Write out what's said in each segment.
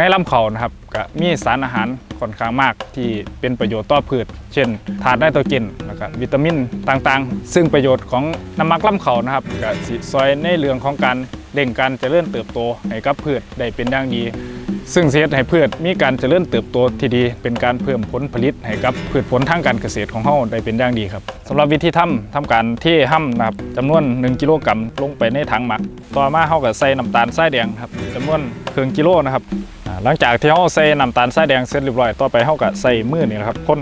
ในลำเขานะครับก็มีสารอาหารค่อนข้างมากที่เป็นประโยชน์ต่อพืช เช่นธาตุไนโตรเจนแล้วก็วิตามินต่างๆ ซึ่งประโยชน์ของน้ำมักลำเขานะครับก็สิซอยในเรื่องของการเร่งการเจริญเติบโตให้กับพืชได้เป็นอย่างดี ซึ่งเสียให้พืชมีการเจริญเติบโตที่ดี เป็นการเพิ่มผลผลิตให้กับพืชผลทางการเกษตรของเฮาได้เป็นอย่างดีครับสำหรับวิธีทำทำการเทห้ำนะครับจำนวน 1 กิโลกรัมลงไปในถังหมัก ต่อมาเฮาก็ใส่น้ำตาลทรายแดงครับจำนวนครึ่งกิโลนะครับ หลังจากที่เฮาใส่น้ำตาลทรายแดงเสร็จเรียบร้อยต่อไปเฮาก็ใส่มือนี่นะครับคน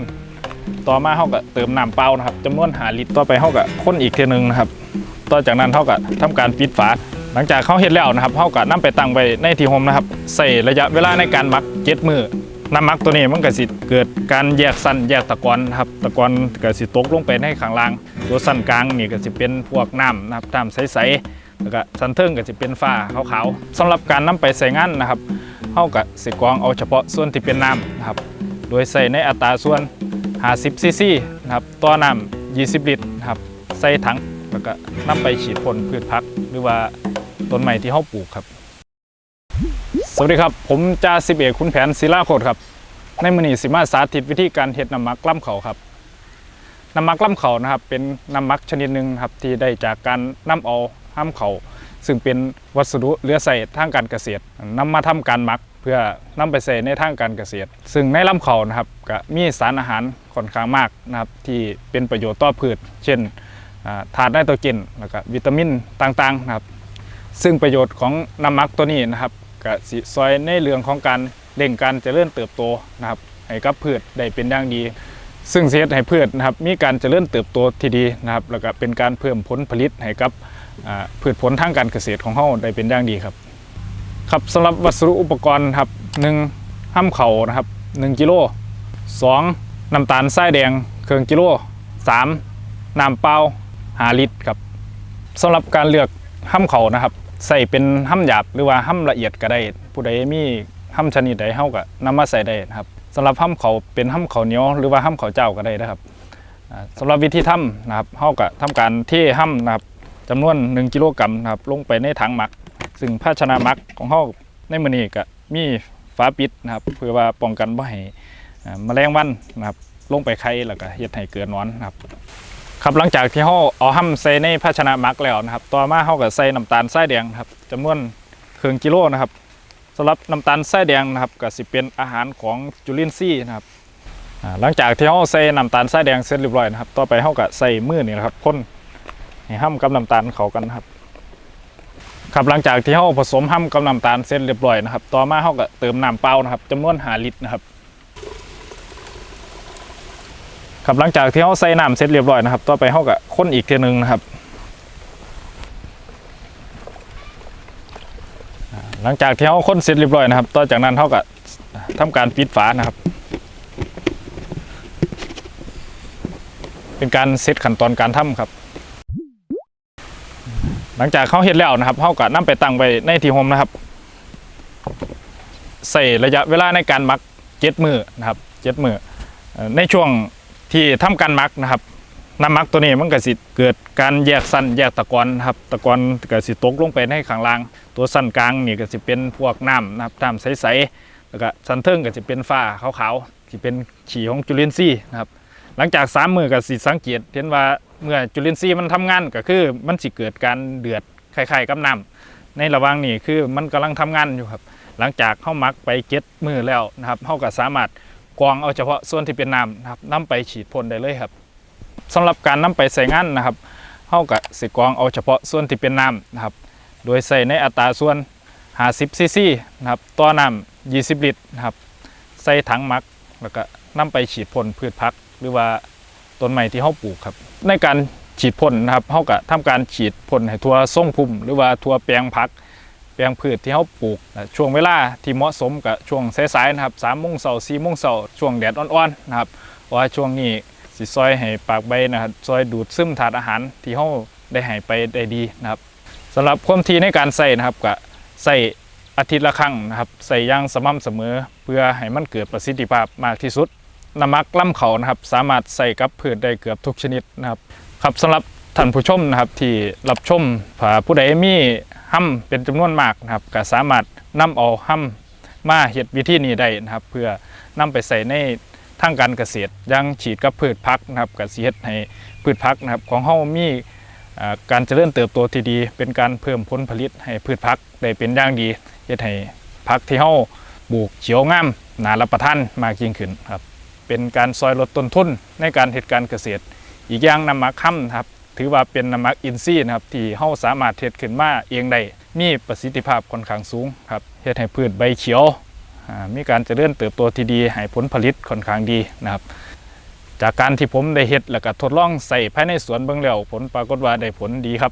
ต่อมาเฮาก็เติมน้ำเปล่านะครับจำนวน5ลิตรต่อไปเฮาก็คนอีกทีนึงนะครับ ต่อจากนั้นเฮาก็ทำการปิดฝา หลังจากเขาเฮ็ดแล้วนะครับเฮาก็นำไปตั้งไว้ในที่ห่มนะครับใส่ระยะเวลาในการมัก7มื้อน้ำมักตัวนี้มันก็สิเกิดการแยกสั้นแยกตะกอนนะครับตะกอนก็สิตกลงไปในข้างล่าง ตัวสั้นกลางนี่ก็สิเป็นพวกน้ำนะครับน้ำใสๆแล้วก็สันเทิงก็จะเป็นฟ้าขาวๆสำหรับการนำไปใส่งานนะครับ เฮาก็สิกรองเอาเฉพาะส่วนที่เป็นน้ำนะครับ โดยใส่ในอัตราส่วน 50ซีซีนะครับต่อน้ำ20 ลิตรนะครับ ใส่ถังแล้วก็นำไปฉีดพ่นพืชพัก หรือว่าต้นไม้ที่เฮาปลูกครับ สวัสดีครับ ผมจ่าสิบเอกคุณแผนศิลาโคตรครับ ในมือนี้สิมาสาธิตวิธีการเฮ็ดน้ำมักล่ำเขาครับน้ำมักล่ำเขานะครับเป็นน้ำมักชนิดหนึ่งครับที่ได้จากการนํเอาห้ามเขาซึ่งเป็นวัสดุเลือใส่ทางการเกษตรนำมาทำการมัก เพื่อนำไปใส่ในทางการเกษตร ซึ่งในลำเขานะครับก็มีสารอาหารค่อนข้างมากนะครับที่เป็นประโยชน์ต่อพืช เช่นอ่าธาตุไนโตรเจนแล้วก็วิตามินต่างๆนะครับ ซึ่งประโยชน์ของน้ำมักตัวนี้นะครับก็สิซอยในเรื่องของการเร่งการเจริญเติบโตนะครับให้กับพืชได้เป็นอย่างดี ซึ่งเสียให้พืชนะครับมีการเจริญเติบโตที่ดีนะครับแล้วก็เป็นการเพิ่มผลผลิตให้กับพืชผลทางการเกษตรของเราได้เป็นอย่างดีครับ ครับสำหรับวัสดุอุปกรณ์ครับหนึ่งห้ามเข่านะครับ1กิโลสองน้ำตาลทรายแดงเครื่องกิโลสามน้ำเปล่าหาลิตรครับสำหรับการเลือกห้ามเข่านะครับใส่เป็นห้ามหยาบหรือว่าห้ามละเอียดก็ได้ ผู้ใดมีห้ามชนิดใดเฮาก็นำมาใส่ได้นะครับสำหรับห้ามเขาเป็นห้ามเขาเหนียวหรือว่าห้ามเขาเจ้าก็ได้นะครับอ่าสำหรับวิธีทำนะครับเฮาก็ทำการเทห้ามนะครับจำนวน 1 กิโลกรัมนะครับลงไปในถังหมัก ซึ่งภาชนะมักของเฮาในมื้อนี้ก็มีฝาปิดนะครับเพื่อว่าป้องกันบ่ให้แมลงวันนะครับลงไปไข่แล้วก็เฮ็ดให้เกิดนอนนะครับครับหลังจากที่เฮาเอาห้ำใส่ในภาชนะมักแล้วนะครับ ต่อมาเฮาก็ใส่น้ำตาลทรายแดงนะครับจำนวนครึ่งกิโลนะครับสำหรับน้ำตาลทรายแดงนะครับก็สิเป็นอาหารของจุลินทรีย์นะครับหลังจากที่เฮาใส่น้ำตาลทรายแดงเสร็จเรียบร้อยนะครับ ต่อไปเฮาก็ใส่มือนี่แหละครับคนให้ห้ำกับน้ำตาลเข้ากันนะครับ ครับหลังจากที่เฮาผสมห้ำกับน้ำตาลเสร็จเรียบร้อยนะครับ ต่อมาเฮาก็เติมน้ำเปล่านะครับจำนวน5ลิตรนะครับครับหลังจากที่เฮาใส่น้ำเสร็จเรียบร้อยนะครับ ต่อไปเฮาก็คนอีกทีนึงนะครับ หลังจากที่เฮาคนเสร็จเรียบร้อยนะครับ ต่อจากนั้นเฮาก็ทำการปิดฝานะครับ เป็นการเซตขั้นตอนการทำครับ หลังจากเขาเฮ็ดแล้วนะครับเขาก็นำไปตั้งไว้ในที่ห่มนะครับใส่ระยะเวลาในการหมักเจ็ดมือนะครับเจ็ดมือในช่วงที่ทำการหมักนะครับน้ำมักตัวนี้มันก็สิเกิดการแยกสั้นแยกตะกอนนะครับตะกอนก็สิตกลงไปในข้างล่าง ตัวสั้นกลางนี่ก็สิเป็นพวกน้ำนะครับน้ำใสๆแล้วก็สันเทิงก็จะเป็นฟ้าขาวๆที่เป็นฉี่ของจุลินทรีย์นะครับหลังจากสามมือก็สิสังเกตเห็นว่า เมื่อจุลินทรีย์มันทำงานก็คือมันสิเกิดการเดือดคล้ายๆกับน้ำในระหว่างนี้คือมันกำลังทำงานอยู่ครับ หลังจากเข้ามักไปเก็ตมือแล้วนะครับเขาก็สามารถกรองเอาเฉพาะส่วนที่เป็นน้ำนะครับนำไปฉีดพ่นได้เลยครับสำหรับการนำไปใส่งานนะครับเขาก็สิกรองเอาเฉพาะส่วนที่เป็นน้ำนะครับ โดยใส่ในอัตราส่วน50ซีซีนะครับต่อน้ำ20 ลิตรนะครับใส่ถังมักแล้วก็นำไปฉีดพ่นพืชพักหรือว่า ต้นไม้ที่เขาปลูกครับ ในการฉีดพ่นนะครับเขาก็ทำการฉีดพ่นให้ทั่วส่งพุ่มหรือว่าทั่วแปลงพัก แปลงพืชที่เขาปลูก ช่วงเวลาที่เหมาะสมกับช่วงสายๆนะครับสามโมงเสาร์สี่โมงเสาร์ช่วงแดดอ่อนๆนะครับว่าช่วงนี้สิซอยให้ปากใบนะครับซอยดูดซึมถาดอาหารที่เขาได้ให้ไปได้ดีนะครับสำหรับความทีในการใส่นะครับก็ใส่อาทิตย์ละครั้งนะครับใส่ย่างสม่ำเสมอ เพื่อให้มันเกิดประสิทธิภาพมากที่สุด น้ำมักล่ำเขานะครับ สามารถใส่กับพืชได้เกือบทุกชนิดนะครับครับสำหรับท่านผู้ชมนะครับที่รับชมผ่าผู้ใดมีห้ำเป็นจำนวนมากนะครับก็สามารถนำเอาห้ำมาเฮ็ดวิธีนี้ได้นะครับ เพื่อนำไปใส่ในทางการเกษตรยังฉีดกับพืชพักนะครับก็สิเฮ็ดให้พืชพักนะครับ ของเฮามีการเจริญเติบโตที่ดี เป็นการเพิ่มผลผลิตให้พืชพักได้เป็นอย่างดีเฮ็ดให้พักที่เฮาปลูกเขียวงามน่ารับประทานมากยิ่งขึ้นครับ เป็นการซอยลดต้นทุนในการเหตุการเกษตร อีกอย่างน้ำหมักค่ำครับถือว่าเป็นน้ำหมักอินทรีย์นะครับที่เฮาสามารถเฮ็ดขึ้นมาเองได้มีประสิทธิภาพค่อนข้างสูงครับเฮ็ดให้พืชใบเขียวมีการเจริญเติบโตที่ดีให้ผลผลิตค่อนข้างดีนะครับ จากการที่ผมได้เฮ็ดแล้วก็ทดลองใส่ภายในสวนเบิ่งแล้วผลปรากฏว่าได้ผลดีครับ